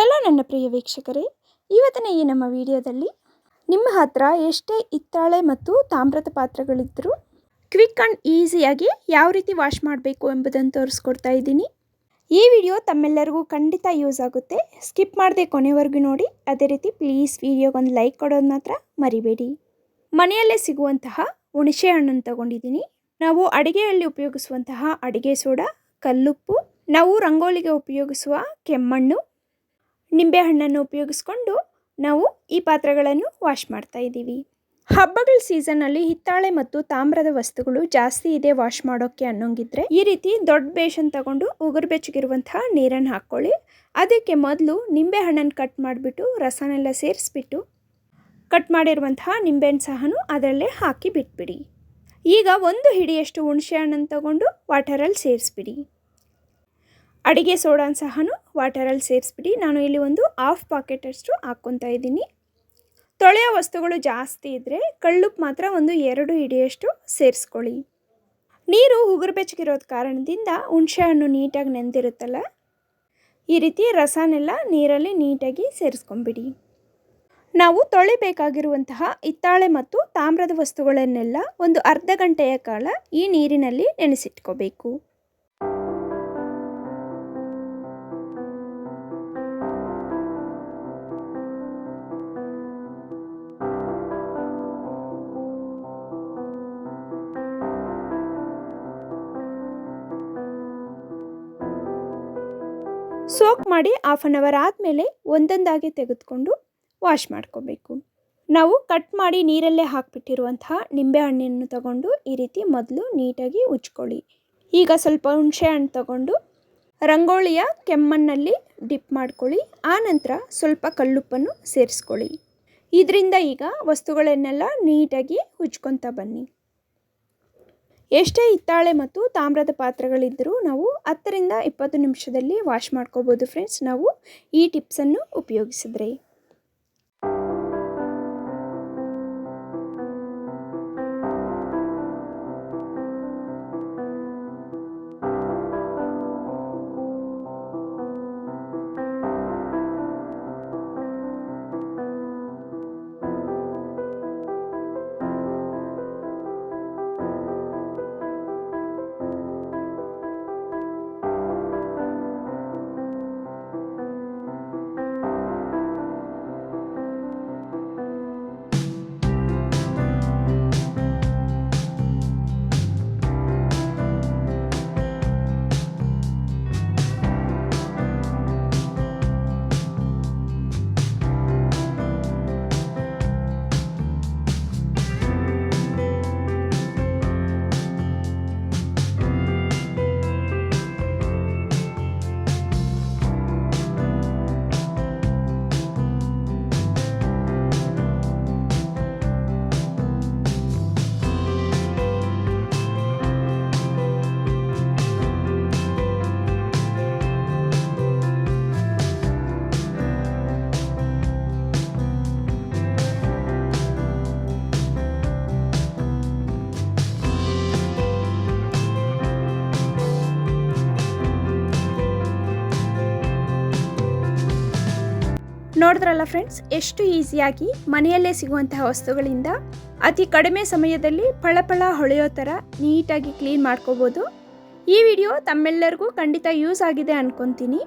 Hello ನನ್ನ ಪ್ರಿಯ ವೀಕ್ಷಕರೇ, ಇವತ್ತಿನ ಈ ನಮ್ಮ ವಿಡಿಯೋದಲ್ಲಿ ನಿಮ್ಮ ಹತ್ರ ಎಷ್ಟೇ ಹಿತ್ತಾಳೆ ಮತ್ತು ತಾಮ್ರದ ಪಾತ್ರೆಗಳಿದ್ದರೂ ಕ್ವಿಕ್ ಆ್ಯಂಡ್ ಈಸಿಯಾಗಿ ಯಾವ ರೀತಿ ವಾಶ್ ಮಾಡಬೇಕು ಎಂಬುದನ್ನು ತೋರಿಸ್ಕೊಡ್ತಾ ಇದ್ದೀನಿ. ಈ ವಿಡಿಯೋ ತಮ್ಮೆಲ್ಲರಿಗೂ ಖಂಡಿತ ಯೂಸ್ ಆಗುತ್ತೆ. ಸ್ಕಿಪ್ ಮಾಡದೆ ಕೊನೆವರೆಗೂ ನೋಡಿ. ಅದೇ ರೀತಿ ಪ್ಲೀಸ್ ವಿಡಿಯೋಗೊಂದು ಲೈಕ್ ಕೊಡೋದು ಮಾತ್ರ ಮರಿಬೇಡಿ. ಮನೆಯಲ್ಲೇ ಸಿಗುವಂತಹ ಹುಣಸೆ ಹಣ್ಣನ್ನು ತಗೊಂಡಿದ್ದೀನಿ. ನಾವು ಅಡುಗೆಯಲ್ಲಿ ಉಪಯೋಗಿಸುವಂತಹ ಅಡುಗೆ ಸೋಡಾ, ಕಲ್ಲುಪ್ಪು, ನಾವು ರಂಗೋಲಿಗೆ ಉಪಯೋಗಿಸುವ ಕೆಮ್ಮಣ್ಣು ನಿಂಬೆಹಣ್ಣನ್ನು ಉಪಯೋಗಿಸ್ಕೊಂಡು ನಾವು ಈ ಪಾತ್ರೆಗಳನ್ನು ವಾಶ್ ಮಾಡ್ತಾ ಇದ್ದೀವಿ. ಹಬ್ಬಗಳ ಸೀಸನ್ನಲ್ಲಿ ಹಿತ್ತಾಳೆ ಮತ್ತು ತಾಮ್ರದ ವಸ್ತುಗಳು ಜಾಸ್ತಿ ಇದೆ ವಾಶ್ ಮಾಡೋಕ್ಕೆ ಅನ್ನೋಂಗಿದ್ರೆ ಈ ರೀತಿ ದೊಡ್ಡ ಬೇಷನ್ ತಗೊಂಡು ಉಗುರು ಬೆಚ್ಚಗಿರುವಂತಹ ನೀರನ್ನು ಹಾಕ್ಕೊಳ್ಳಿ. ಅದಕ್ಕೆ ಮೊದಲು ನಿಂಬೆ ಹಣ್ಣನ್ನು ಕಟ್ ಮಾಡಿಬಿಟ್ಟು ರಸನೆಲ್ಲ ಸೇರಿಸ್ಬಿಟ್ಟು ಕಟ್ ಮಾಡಿರುವಂತಹ ನಿಂಬೆಹಣ್ಣು ಸಹನು ಅದರಲ್ಲೇ ಹಾಕಿ ಬಿಟ್ಬಿಡಿ. ಈಗ ಒಂದು ಹಿಡಿಯಷ್ಟು ಹುಣಸೆ ಹಣ್ಣನ್ನು ತಗೊಂಡು ವಾಟರಲ್ಲಿ ಸೇರಿಸ್ಬಿಡಿ. ಅಡಿಗೆ ಸೋಡಾನ್ ಸಹನು ವಾಟರಲ್ಲಿ ಸೇರಿಸ್ಬಿಡಿ. ನಾನು ಇಲ್ಲಿ ಒಂದು ಹಾಫ್ ಪಾಕೆಟಷ್ಟು ಹಾಕ್ಕೊತಾ ಇದ್ದೀನಿ. ತೊಳೆಯೋ ವಸ್ತುಗಳು ಜಾಸ್ತಿ ಇದ್ದರೆ ಕಳ್ಳುಪ್ಪು ಮಾತ್ರ ಒಂದು ಎರಡು ಹಿಡಿಯಷ್ಟು ಸೇರಿಸ್ಕೊಳ್ಳಿ. ನೀರು ಉಗುರು ಬೆಚ್ಚಗಿರೋದು ಕಾರಣದಿಂದ ಹುಣಸೆ ಹಣ್ಣು ನೀಟಾಗಿ ನೆಂದಿರುತ್ತಲ್ಲ, ಈ ರೀತಿ ರಸನೆಲ್ಲ ನೀರಲ್ಲಿ ನೀಟಾಗಿ ಸೇರಿಸ್ಕೊಂಬಿಡಿ. ನಾವು ತೊಳಿಬೇಕಾಗಿರುವಂತಹ ಹಿತ್ತಾಳೆ ಮತ್ತು ತಾಮ್ರದ ವಸ್ತುಗಳನ್ನೆಲ್ಲ ಒಂದು ಅರ್ಧ ಗಂಟೆಯ ಕಾಲ ಈ ನೀರಿನಲ್ಲಿ ನೆನೆಸಿಟ್ಕೋಬೇಕು. ಸೋಕ್ ಮಾಡಿ ಹಾಫ್ ಆನ್ ಅವರ್ ಆದಮೇಲೆ ಒಂದೊಂದಾಗಿ ತೆಗೆದುಕೊಂಡು ವಾಶ್ ಮಾಡ್ಕೋಬೇಕು. ನಾವು ಕಟ್ ಮಾಡಿ ನೀರಲ್ಲೇ ಹಾಕಿಬಿಟ್ಟಿರುವಂತಹ ನಿಂಬೆಹಣ್ಣನ್ನು ತಗೊಂಡು ಈ ರೀತಿ ಮೊದಲು ನೀಟಾಗಿ ಉಜ್ಕೊಳ್ಳಿ. ಈಗ ಸ್ವಲ್ಪ ಹುಣಸೆ ಹಣ್ಣು ತಗೊಂಡು ರಂಗೋಳಿಯ ಕೆಮ್ಮಣ್ಣಲ್ಲಿ ಡಿಪ್ ಮಾಡ್ಕೊಳ್ಳಿ. ಆನಂತರ ಸ್ವಲ್ಪ ಕಲ್ಲುಪ್ಪನ್ನು ಸೇರಿಸ್ಕೊಳ್ಳಿ. ಇದರಿಂದ ಈಗ ವಸ್ತುಗಳನ್ನೆಲ್ಲ ನೀಟಾಗಿ ಉಜ್ಕೊತಾ ಬನ್ನಿ. ಎಷ್ಟೇ ಹಿತ್ತಾಳೆ ಮತ್ತು ತಾಮ್ರದ ಪಾತ್ರೆಗಳಿದ್ದರೂ ನಾವು ಹತ್ತರಿಂದ ಇಪ್ಪತ್ತು ನಿಮಿಷದಲ್ಲಿ ವಾಶ್ ಮಾಡ್ಕೋಬೋದು ಫ್ರೆಂಡ್ಸ್. ನಾವು ಈ ಟಿಪ್ಸನ್ನು ಉಪಯೋಗಿಸಿದ್ರೆ. ನೋಡಿದ್ರಲ್ಲ ಫ್ರೆಂಡ್ಸ್ ಎಷ್ಟು ಈಸಿಯಾಗಿ ಮನೆಯಲ್ಲೇ ಸಿಗುವಂತಹ ವಸ್ತುಗಳಿಂದ ಅತಿ ಕಡಿಮೆ ಸಮಯದಲ್ಲಿ ಫಳಫಳ ಹೊಳೆಯೋ ಥರ ನೀಟಾಗಿ ಕ್ಲೀನ್ ಮಾಡ್ಕೋಬೋದು. ಈ ವಿಡಿಯೋ ತಮ್ಮೆಲ್ಲರಿಗೂ ಖಂಡಿತ ಯೂಸ್ ಆಗಿದೆ ಅನ್ಕೊತೀನಿ.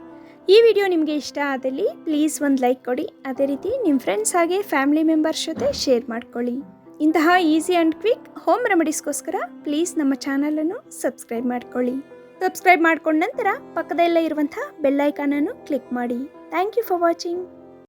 ಈ ವಿಡಿಯೋ ನಿಮಗೆ ಇಷ್ಟ ಆದಲ್ಲಿ ಪ್ಲೀಸ್ ಒಂದು ಲೈಕ್ ಕೊಡಿ. ಅದೇ ರೀತಿ ನಿಮ್ಮ ಫ್ರೆಂಡ್ಸ್ ಹಾಗೆ ಫ್ಯಾಮಿಲಿ ಮೆಂಬರ್ಸ್ ಜೊತೆ ಶೇರ್ ಮಾಡ್ಕೊಳ್ಳಿ. ಇಂತಹ ಈಸಿ ಆ್ಯಂಡ್ ಕ್ವಿಕ್ ಹೋಮ್ ರೆಮಿಡೀಸ್ಗೋಸ್ಕರ ಪ್ಲೀಸ್ ನಮ್ಮ ಚಾನಲನ್ನು ಸಬ್ಸ್ಕ್ರೈಬ್ ಮಾಡ್ಕೊಳ್ಳಿ. ಸಬ್ಸ್ಕ್ರೈಬ್ ಮಾಡ್ಕೊಂಡ ನಂತರ ಪಕ್ಕದಲ್ಲೇ ಇರುವಂಥ ಬೆಲ್ಲೈಕಾನನ್ನು ಕ್ಲಿಕ್ ಮಾಡಿ. Thank you for watching